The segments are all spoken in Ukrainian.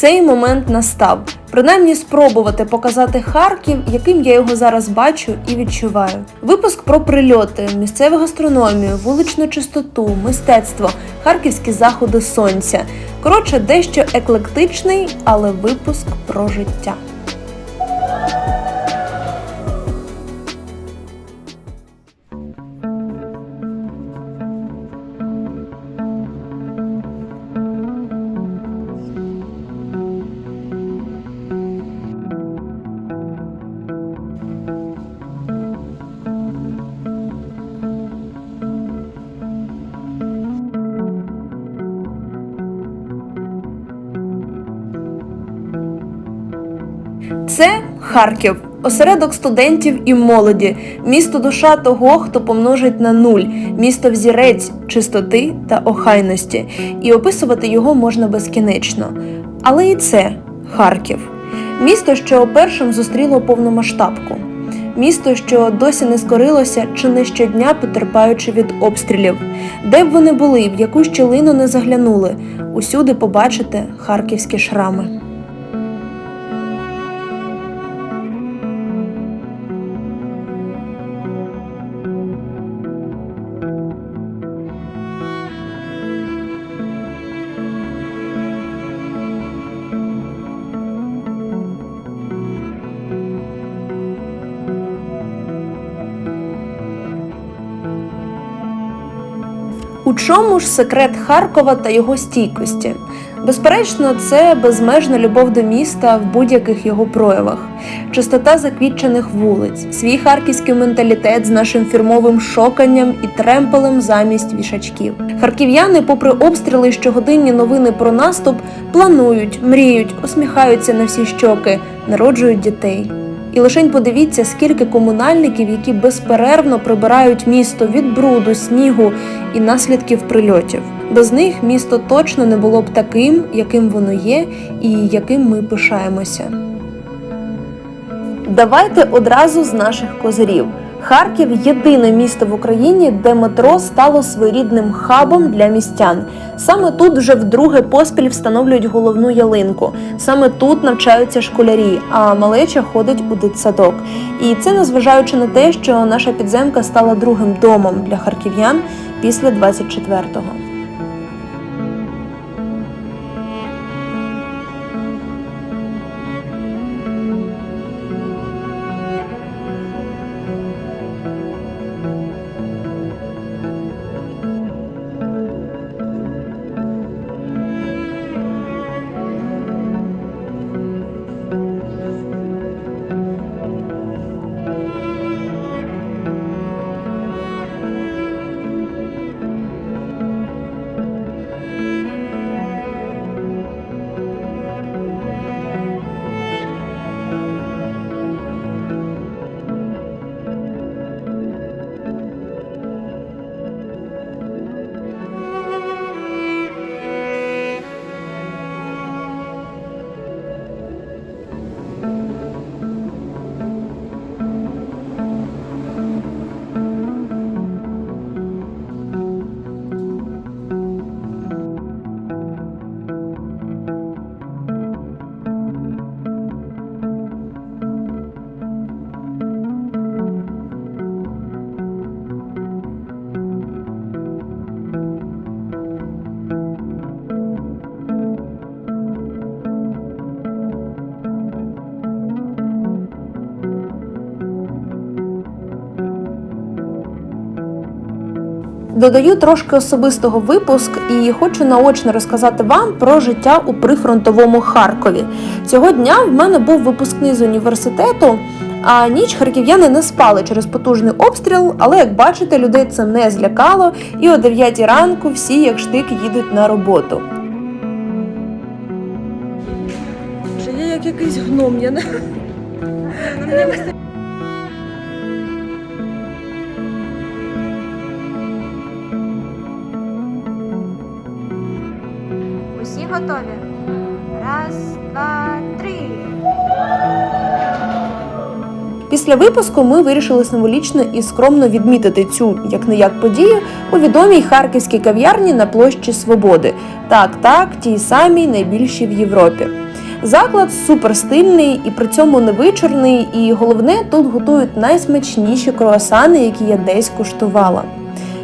цей момент настав. Принаймні спробувати показати Харків, яким я його зараз бачу і відчуваю. Випуск про прильоти, місцеву гастрономію, вуличну чистоту, мистецтво, харківські заходи сонця. Коротше, дещо еклектичний, але випуск про життя. Харків, осередок студентів і молоді, місто душа того, хто помножить на нуль, місто взірець чистоти та охайності, і описувати його можна безкінечно. Але і це Харків, місто, що першим зустріло повномасштабку. Місто, що досі не скорилося чи не щодня потерпаючи від обстрілів. Де б вони були, в яку щілину не заглянули, усюди побачите харківські шрами. У чому ж секрет Харкова та його стійкості? Безперечно, це безмежна любов до міста в будь-яких його проявах, чистота заквітчених вулиць, свій харківський менталітет з нашим фірмовим шоканням і тремпелем замість вішачків. Харків'яни, попри обстріли щогодинні новини про наступ, планують, мріють, усміхаються на всі щоки, народжують дітей. І лишень подивіться, скільки комунальників, які безперервно прибирають місто від бруду, снігу і наслідків прильотів. Без них місто точно не було б таким, яким воно є, і яким ми пишаємося. Давайте одразу з наших козирів. Харків єдине місто в Україні, де метро стало своєрідним хабом для містян. Саме тут вже вдруге поспіль встановлюють головну ялинку. Саме тут навчаються школярі, а малеча ходить у дитсадок. І це незважаючи на те, що наша підземка стала другим домом для харків'ян після 24-го. Додаю трошки особистого випуск і хочу наочно розказати вам про життя у прифронтовому Харкові. Цього дня в мене був випускний з університету. А ніч харків'яни не спали через потужний обстріл, але як бачите, людей це не злякало, і о 9 ранку всі як штик їдуть на роботу. Чи я як якийсь гном, я не. Усі готові? Раз, два, три. Після випуску ми вирішили символічно і скромно відмітити цю як не як подію у відомій харківській кав'ярні на площі Свободи. Так, так, тій самій найбільшій в Європі. Заклад супер стильний і при цьому невичорний, і головне, тут готують найсмачніші круасани, які я десь куштувала.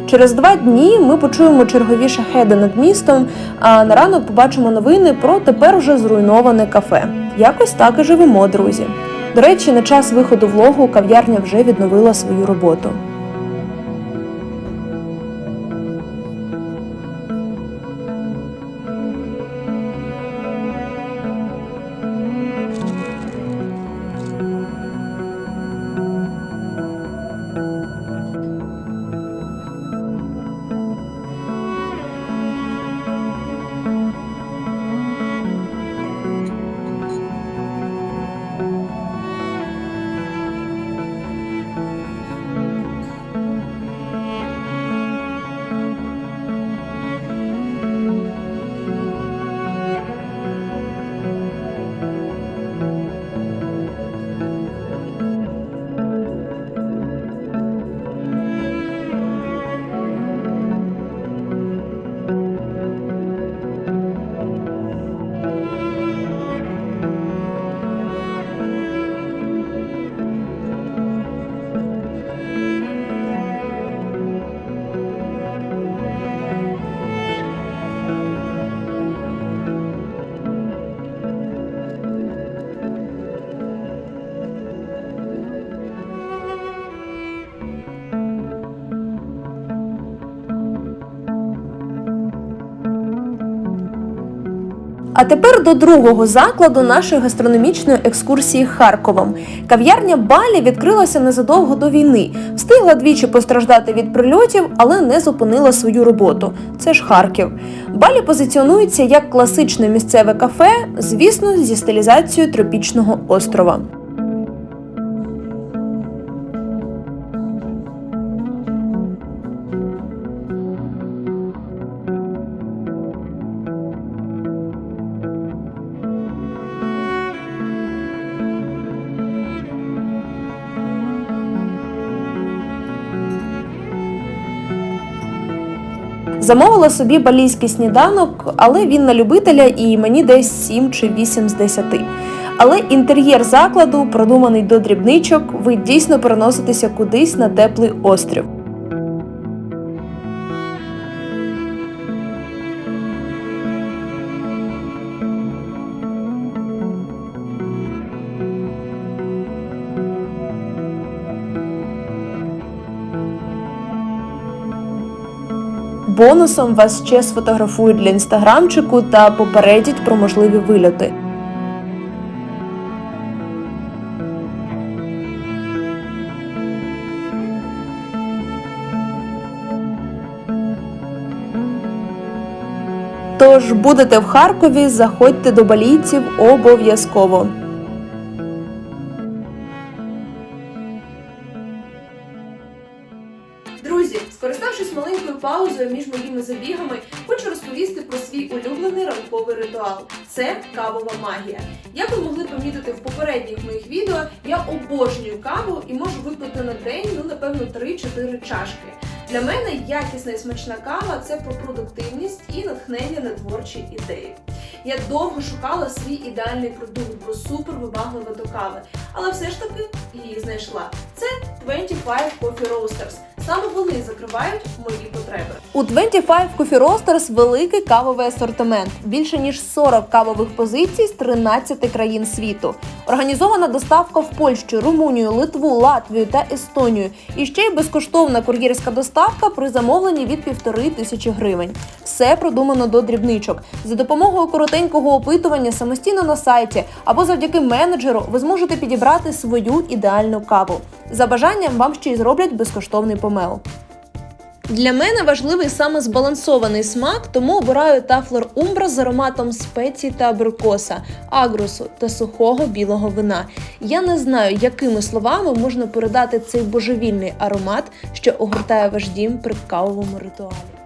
Через два дні ми почуємо чергові шахеди над містом, а на ранок побачимо новини про тепер уже зруйноване кафе. Якось так і живемо, друзі. До речі, на час виходу влогу кав'ярня вже відновила свою роботу. А тепер до другого закладу нашої гастрономічної екскурсії Харковом. Кав'ярня Балі відкрилася незадовго до війни. Встигла двічі постраждати від прильотів, але не зупинила свою роботу. Це ж Харків. Балі позиціонується як класичне місцеве кафе, звісно, зі стилізацією тропічного острова. Замовила собі балійський сніданок, але він на любителя і мені десь 7 чи 8 з 10. Але інтер'єр закладу, продуманий до дрібничок, ви дійсно переноситеся кудись на теплий острів. Бонусом вас ще сфотографують для інстаграмчику та попередять про можливі вильоти. Тож будете в Харкові, заходьте до балійців обов'язково. Ритуал. Це кавова магія. Як ви могли помітити в попередніх моїх відео, я обожнюю каву і можу випити на день, ну напевно, 3-4 чашки. Для мене якісна і смачна кава це про продуктивність і натхнення на творчі ідеї. Я довго шукала свій ідеальний продукт, бо супер вибаглива до кави, але все ж таки її знайшла. Це 25 Coffee Roasters. Саме вони закривають мої потреби. У 25 Coffee Roasters великий кавовий асортимент, більше ніж 40 кавових позицій з 13 країн світу. Організована доставка в Польщу, Румунію, Литву, Латвію та Естонію. І ще й безкоштовна кур'єрська доставка при замовленні від півтори тисячі гривень. Все продумано до дрібничок. За допомогою коротенького опитування самостійно на сайті або завдяки менеджеру ви зможете підібрати свою ідеальну каву. За бажанням вам ще й зроблять безкоштовний помел. Для мене важливий саме збалансований смак, тому обираю тафлер Умбра з ароматом спецій та абрикоса, агрусу та сухого білого вина. Я не знаю, якими словами можна передати цей божевільний аромат, що огортає ваш дім при кавовому ритуалі.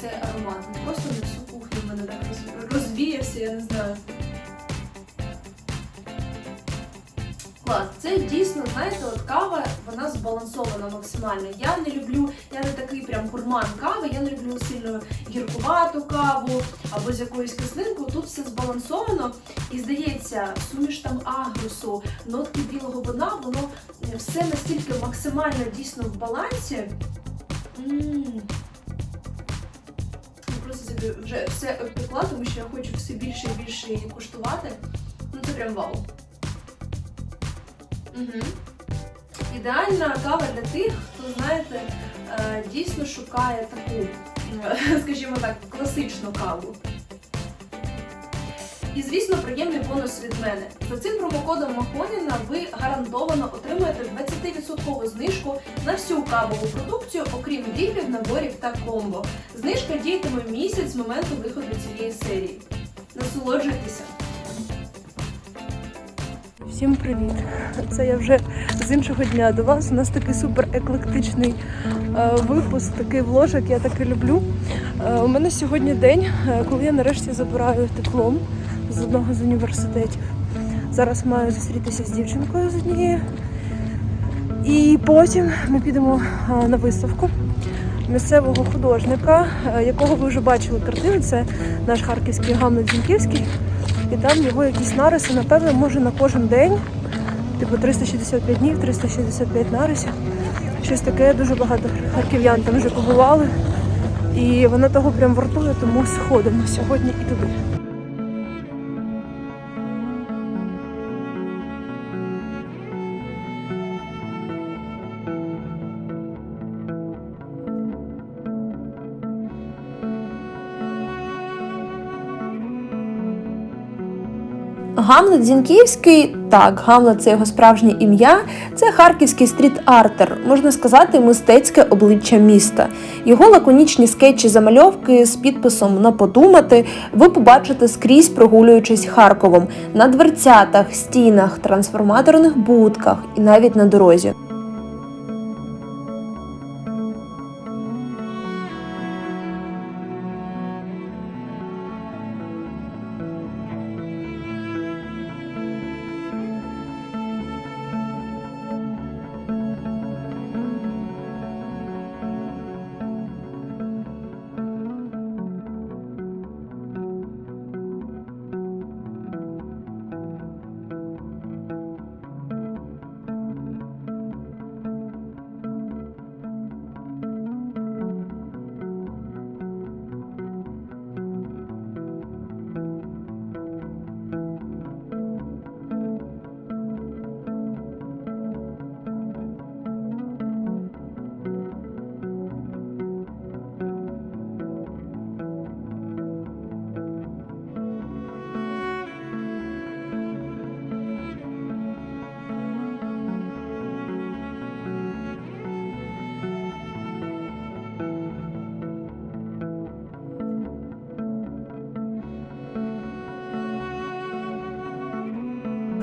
Цей аромат. Він Просто на всю кухню в мене так роз- розвіявся, я не знаю. Клас, це дійсно, знаєте, от кава, вона збалансована максимально. Я не люблю, я не такий прям гурман кави, я не люблю сильно гіркувату каву або з якоюсь кислинкою. Тут все збалансовано і здається, суміш там агрусу, нотки білого вина, воно все настільки максимально дійсно в балансі. Я просто собі вже все обпекла, тому що я хочу все більше і більше її куштувати. Ну це прям вау. Угу. Ідеальна кава для тих, хто, знаєте, е, дійсно шукає таку, е, скажімо так, класичну каву. І, звісно, приємний бонус від мене. За цим промокодом Махоніна ви гарантовано отримаєте 20% знижку на всю кавову продукцію, окрім діпів, наборів та комбо. Знижка діятиме місяць з моменту виходу цієї серії. Насолоджуйтеся! Всім привіт! Це я вже з іншого дня до вас. У нас такий супер еклектичний е, випуск, такий вложик, я таки люблю. Е, у мене сьогодні день, е, коли я нарешті забираю диплом з одного з університетів. Зараз маю зустрітися з дівчинкою з однією. І потім ми підемо на виставку місцевого художника, е, якого ви вже бачили картину. Це наш харківський Гамлет Зінківський. І там його якісь нариси, напевно, може на кожен день. Типу 365 днів, 365 нарисів. Щось таке, дуже багато харків'ян там вже побували. І вона того прям вартує, тому сходимо сьогодні і туди. Гамлет Зінківський, так, Гамлет це його справжнє ім'я. Це харківський стріт-артер, можна сказати, мистецьке обличчя міста. Його лаконічні скетчі замальовки з підписом на подумати ви побачите скрізь прогулюючись Харковом на дверцятах, стінах, трансформаторних будках і навіть на дорозі.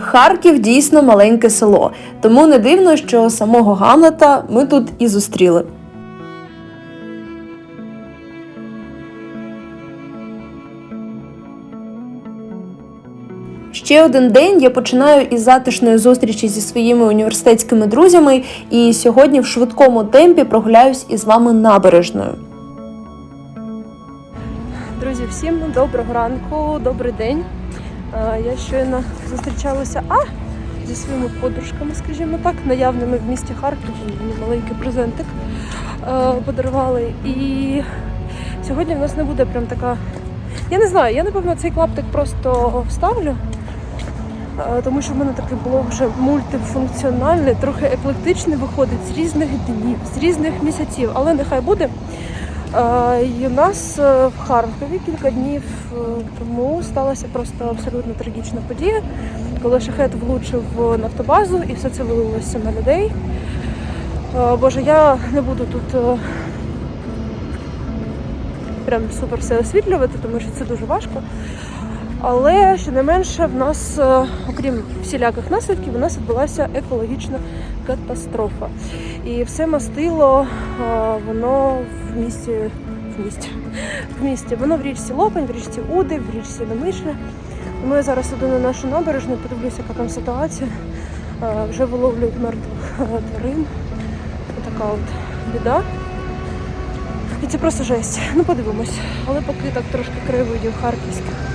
Харків дійсно маленьке село, тому не дивно, що самого Гамлета ми тут і зустріли. Ще один день я починаю із затишної зустрічі зі своїми університетськими друзями, і сьогодні в швидкому темпі прогуляюсь із вами набережною. Друзі, всім доброго ранку, добрий день. Я щойно зустрічалася а, зі своїми подружками, скажімо так, наявними в місті Харків. Мені маленький презентик подарували. І сьогодні в нас не буде прям така. Я не знаю, я напевно цей клаптик просто вставлю. Тому що в мене такий блог вже мультифункціональний, трохи еклектичний виходить з різних днів, з різних місяців, але нехай буде. І у нас е, в Харкові кілька днів е, тому сталася просто абсолютно трагічна подія, коли шахет влучив в нафтобазу і все це вилилося на людей. Боже, я не буду тут е, прям супер все освітлювати, тому що це дуже важко. Але що не менше, в нас, е, окрім всіляких наслідків, у нас відбулася екологічна катастрофа. І все мастило, е, воно в місті в місті. В місті. Воно в річці Лопань, в річці Уди, в річці Немишля. Тому я зараз іду на нашу набережну, подивлюся, яка там ситуація. Е, Вже виловлюють мертвих тварин. Така от біда. І це просто жесть. Ну подивимось. Але поки так трошки краєвидів харківських.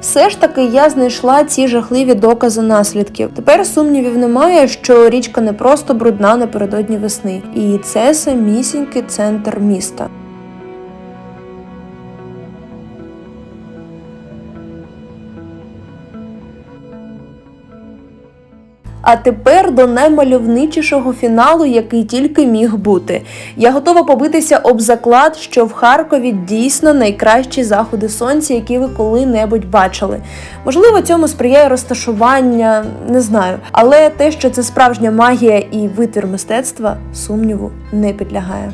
Все ж таки я знайшла ці жахливі докази наслідків. Тепер сумнівів немає, що річка не просто брудна напередодні весни, і це самісінький центр міста. А тепер до наймальовничішого фіналу, який тільки міг бути. Я готова побитися об заклад, що в Харкові дійсно найкращі заходи сонця, які ви коли-небудь бачили. Можливо, цьому сприяє розташування, не знаю. Але те, що це справжня магія і витвір мистецтва, сумніву не підлягає.